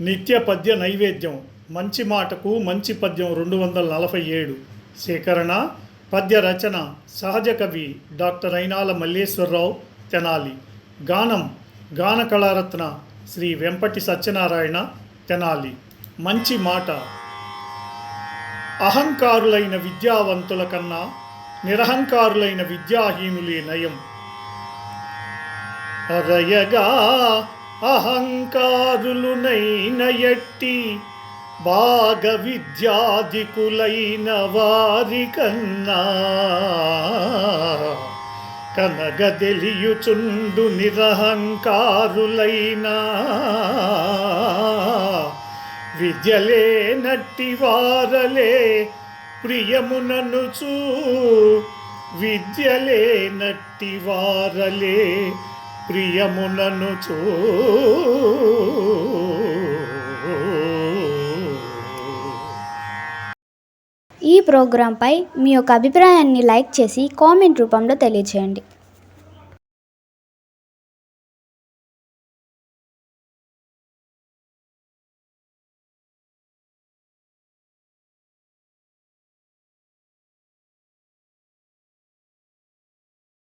నిత్య పద్య నైవేద్యం. మంచి మాటకు మంచి పద్యం రెండు వందల నలభై ఏడు. సేకరణ పద్య రచన సహజ కవి డాక్టర్ అయినాల మల్లేశ్వరరావు తెనాలి. గానం గాన కళారత్న శ్రీ వెంపటి సత్యనారాయణ తెనాలి. మంచి మాట. అహంకారులైన విద్యావంతుల కన్నా నిరహంకారులైన విద్యాహీనులే నయం. అరయగా అహంకారులునైన ఎట్టి బాగ విద్యాధికులైన వారి కన్నా కనగదెలియుచుండు నిరహంకారులైన విద్యలే నట్టి వారలే ప్రియముననుచూ విద్యలే నట్టి వారలే ప్రియముననుచూ ఈ ప్రోగ్రాంపై మీ యొక్క అభిప్రాయాన్ని లైక్ చేసి కామెంట్ రూపంలో తెలియచేయండి.